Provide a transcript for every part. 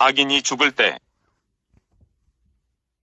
악인이 죽을 때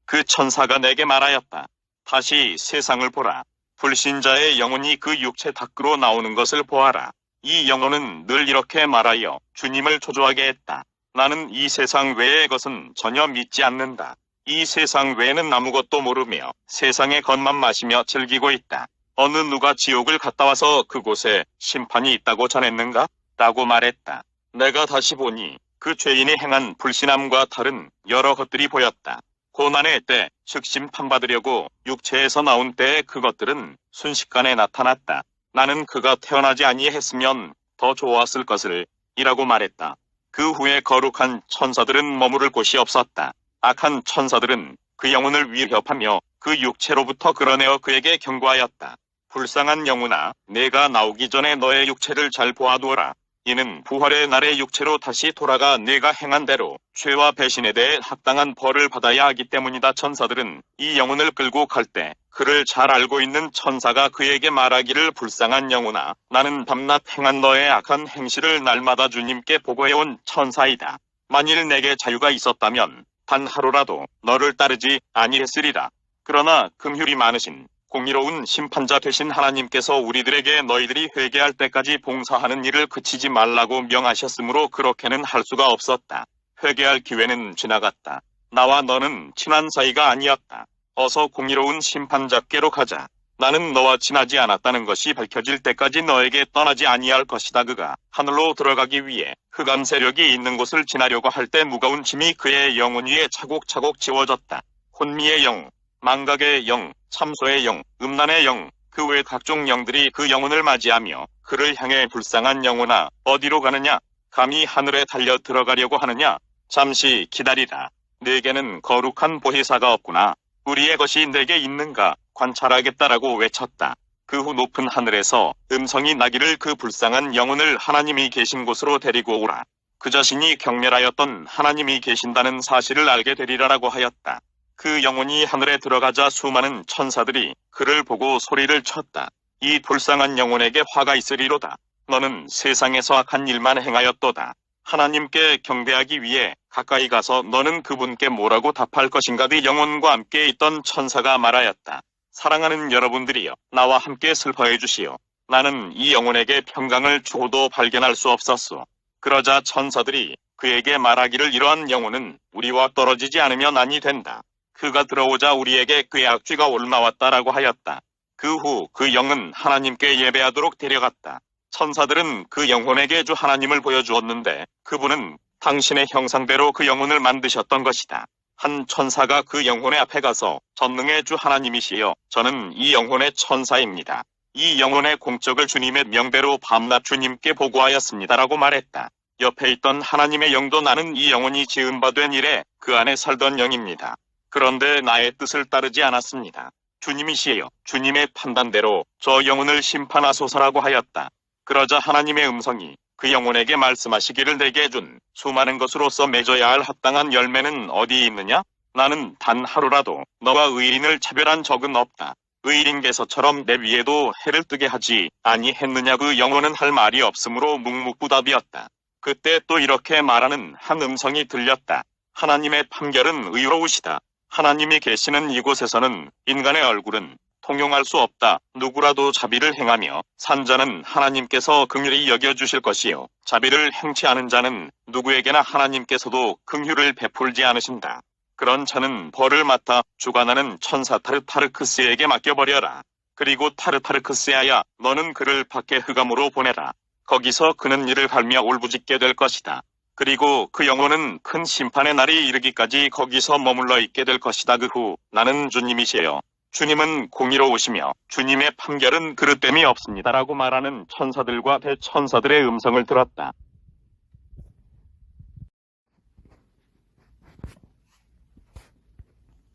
그 천사가 내게 말하였다. 다시 세상을 보라. 불신자의 영혼이 그 육체 밖으로 나오는 것을 보아라. 이 영혼은 늘 이렇게 말하여 주님을 초조하게 했다. 나는 이 세상 외의 것은 전혀 믿지 않는다. 이 세상 외에는 아무것도 모르며 세상의 것만 마시며 즐기고 있다. 어느 누가 지옥을 갔다 와서 그곳에 심판이 있다고 전했는가? 라고 말했다. 내가 다시 보니 그 죄인이 행한 불신함과 다른 여러 것들이 보였다. 고난의 때, 즉 심 판받으려고 육체에서 나온 때의 그것들은 순식간에 나타났다. 나는 그가 태어나지 아니했으면 더 좋았을 것을 이라고 말했다. 그 후에 거룩한 천사들은 머무를 곳이 없었다. 악한 천사들은 그 영혼을 위협하며 그 육체로부터 끌어내어 그에게 경고하였다. 불쌍한 영혼아, 내가 나오기 전에 너의 육체를 잘 보아두어라. 이는 부활의 날의 육체로 다시 돌아가 내가 행한 대로 죄와 배신에 대해 합당한 벌을 받아야 하기 때문이다. 천사들은 이 영혼을 끌고 갈 때 그를 잘 알고 있는 천사가 그에게 말하기를 불쌍한 영혼아 나는 밤낮 행한 너의 악한 행실을 날마다 주님께 보고해온 천사이다. 만일 내게 자유가 있었다면 단 하루라도 너를 따르지 아니했으리라. 그러나 금휼이 많으신 공의로운 심판자 되신 하나님께서 우리들에게 너희들이 회개할 때까지 봉사하는 일을 그치지 말라고 명하셨으므로 그렇게는 할 수가 없었다. 회개할 기회는 지나갔다. 나와 너는 친한 사이가 아니었다. 어서 공의로운 심판자께로 가자. 나는 너와 친하지 않았다는 것이 밝혀질 때까지 너에게 떠나지 아니할 것이다. 그가 하늘로 들어가기 위해 흑암 세력이 있는 곳을 지나려고 할 때 무거운 짐이 그의 영혼 위에 차곡차곡 지워졌다. 혼미의 영, 망각의 영, 참소의 영, 음란의 영, 그 외 각종 영들이 그 영혼을 맞이하며 그를 향해 불쌍한 영혼아 어디로 가느냐? 감히 하늘에 달려 들어가려고 하느냐? 잠시 기다리라. 내게는 거룩한 보혜사가 없구나. 우리의 것이 내게 있는가 관찰하겠다라고 외쳤다. 그 후 높은 하늘에서 음성이 나기를 그 불쌍한 영혼을 하나님이 계신 곳으로 데리고 오라. 그 자신이 경멸하였던 하나님이 계신다는 사실을 알게 되리라라고 하였다. 그 영혼이 하늘에 들어가자 수많은 천사들이 그를 보고 소리를 쳤다. 이 불쌍한 영혼에게 화가 있으리로다. 너는 세상에서 악한 일만 행하였도다. 하나님께 경배하기 위해 가까이 가서 너는 그분께 뭐라고 답할 것인가 그 영혼과 함께 있던 천사가 말하였다. 사랑하는 여러분들이여 나와 함께 슬퍼해 주시오. 나는 이 영혼에게 평강을 주고도 발견할 수 없었소. 그러자 천사들이 그에게 말하기를 이러한 영혼은 우리와 떨어지지 않으면 아니 된다. 그가 들어오자 우리에게 그의 악취가 올라왔다라고 하였다. 그 후 그 영은 하나님께 예배하도록 데려갔다. 천사들은 그 영혼에게 주 하나님을 보여주었는데 그분은 당신의 형상대로 그 영혼을 만드셨던 것이다. 한 천사가 그 영혼의 앞에 가서 전능의 주 하나님이시여 저는 이 영혼의 천사입니다. 이 영혼의 공적을 주님의 명대로 밤낮 주님께 보고하였습니다라고 말했다. 옆에 있던 하나님의 영도 나는 이 영혼이 지은 바된 일에 그 안에 살던 영입니다. 그런데 나의 뜻을 따르지 않았습니다. 주님이시여 주님의 판단대로 저 영혼을 심판하소서라고 하였다. 그러자 하나님의 음성이 그 영혼에게 말씀하시기를 내게 준 수많은 것으로서 맺어야 할 합당한 열매는 어디 있느냐? 나는 단 하루라도 너와 의인을 차별한 적은 없다. 의인께서처럼 내 위에도 해를 뜨게 하지 아니했느냐 그 영혼은 할 말이 없으므로 묵묵부답이었다. 그때 또 이렇게 말하는 한 음성이 들렸다. 하나님의 판결은 의로우시다. 하나님이 계시는 이곳에서는 인간의 얼굴은 통용할 수 없다. 누구라도 자비를 행하며 산 자는 하나님께서 긍휼히 여겨주실 것이요. 자비를 행치 않은 자는 누구에게나 하나님께서도 긍휼을 베풀지 않으신다. 그런 자는 벌을 맡아 주관하는 천사 타르타르크스에게 맡겨버려라. 그리고 타르타르크스야야 너는 그를 밖에 흑암으로 보내라. 거기서 그는 이를 갈며 울부짖게 될 것이다. 그리고 그 영혼은 큰 심판의 날이 이르기까지 거기서 머물러 있게 될 것이다. 그 후 나는 주님이시여. 주님은 공의로우시며 주님의 판결은 그릇됨이 없습니다라고 말하는 천사들과 대천사들의 음성을 들었다.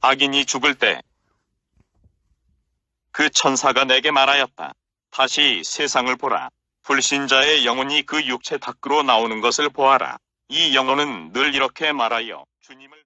악인이 죽을 때 그 천사가 내게 말하였다. 다시 세상을 보라. 불신자의 영혼이 그 육체 밖으로 나오는 것을 보아라. 이 영혼은 늘 이렇게 말하여 주님을